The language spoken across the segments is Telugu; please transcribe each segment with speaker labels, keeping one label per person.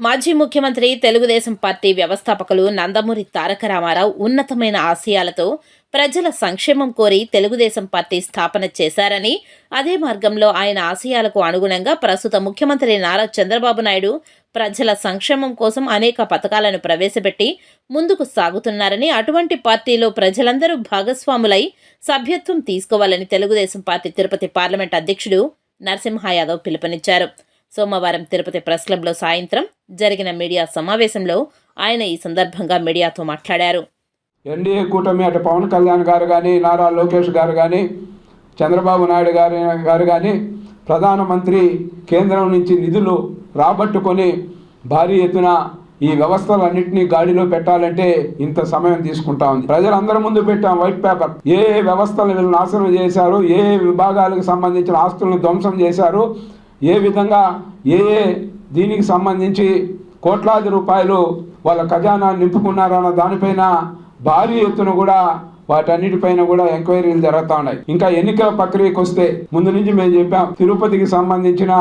Speaker 1: మాజీ ముఖ్యమంత్రి తెలుగుదేశం పార్టీ వ్యవస్థాపకులు నందమూరి తారక రామారావు ఉన్నతమైన ఆశయాలతో ప్రజల సంక్షేమం కోరి తెలుగుదేశం పార్టీ స్థాపన చేశారని అదే మార్గంలో ఆయన ఆశయాలకు అనుగుణంగా ప్రస్తుత ముఖ్యమంత్రి నారా చంద్రబాబు నాయుడు ప్రజల సంక్షేమం కోసం అనేక పథకాలను ప్రవేశపెట్టి ముందుకు సాగుతున్నారని అటువంటి పార్టీలో ప్రజలందరూ భాగస్వాములై సభ్యత్వం తీసుకోవాలని తెలుగుదేశం పార్టీ తిరుపతి పార్లమెంట్ అధ్యక్షుడు నరసింహ యాదవ్ పిలుపునిచ్చారు. సోమవారం తిరుపతి ప్రెస్ క్లబ్లో సాయంత్రం జరిగిన మీడియా సమావేశంలో ఆయన ఈ సందర్భంగా మీడియాతో మాట్లాడారు.
Speaker 2: ఎన్డీఏ కూటమి అటు పవన్ కళ్యాణ్ గారు కానీ నారా లోకేష్ గారు కానీ చంద్రబాబు నాయుడు గారు గారు కానీ ప్రధానమంత్రి కేంద్రం నుంచి నిధులు రాబట్టుకొని భారీ ఎత్తున ఈ వ్యవస్థలన్నింటినీ గాడిలో పెట్టాలంటే ఇంత సమయం తీసుకుంటా ఉంది. ప్రజలందరి ముందు పెట్టాం వైట్ పేపర్. ఏ ఏ వ్యవస్థలు వీళ్ళు నాశనం చేశారు ఏ ఏ విభాగాలకు సంబంధించిన ఆస్తులను ధ్వంసం చేశారు ఏ విధంగా ఏ ఏ దీనికి సంబంధించి కోట్లాది రూపాయలు వాళ్ళ ఖజానా నింపుకున్నారన్న దానిపైన భారీ ఎత్తున కూడా వాటన్నిటిపైన కూడా ఎంక్వైరీలు జరుగుతూ ఉన్నాయి. ఇంకా ఎన్నికల ప్రక్రియకు వస్తే ముందు నుంచి మేము చెప్పాం తిరుపతికి సంబంధించిన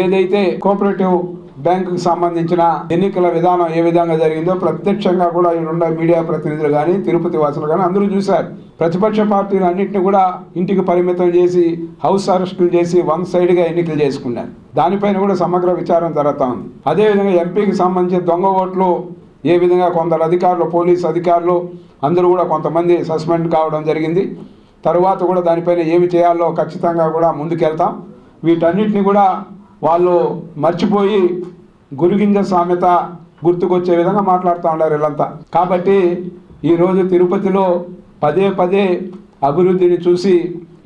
Speaker 2: ఏదైతే కోఆపరేటివ్ బ్యాంకుకు సంబంధించిన ఎన్నికల విధానం ఏ విధంగా జరిగిందో ప్రత్యక్షంగా కూడా ఉన్న మీడియా ప్రతినిధులు కానీ తిరుపతి వాసులు కానీ అందరూ చూశారు. ప్రతిపక్ష పార్టీలు అన్నింటినీ కూడా ఇంటికి పరిమితం చేసి హౌస్ అరెస్టులు చేసి వన్ సైడ్గా ఎన్నికలు చేసుకున్నారు. దానిపైన కూడా సమగ్ర విచారం జరుగుతూ ఉంది. అదేవిధంగా ఎంపీకి సంబంధించి దొంగ ఓట్లు ఏ విధంగా కొందరు అధికారులు పోలీస్ అధికారులు అందరూ కూడా కొంతమంది సస్పెండ్ కావడం జరిగింది. తరువాత కూడా దానిపైన ఏమి చేయాలో ఖచ్చితంగా కూడా ముందుకెళ్తాం. వీటన్నిటిని కూడా వాళ్ళు మర్చిపోయి గురిగింజ సామెత గుర్తుకొచ్చే విధంగా మాట్లాడుతూ ఉన్నారు వీళ్ళంతా. కాబట్టి ఈరోజు తిరుపతిలో పదే పదే అభివృద్ధిని చూసి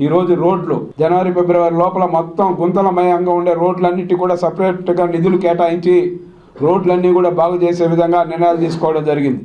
Speaker 2: ఈరోజు రోడ్లు జనవరి ఫిబ్రవరి లోపల మొత్తం గుంతలమయంగా ఉండే రోడ్లన్నిటి కూడా సపరేట్గా నిధులు కేటాయించి రోడ్లన్నీ కూడా బాగు చేసే విధంగా నిర్ణయాలు తీసుకోవడం జరిగింది.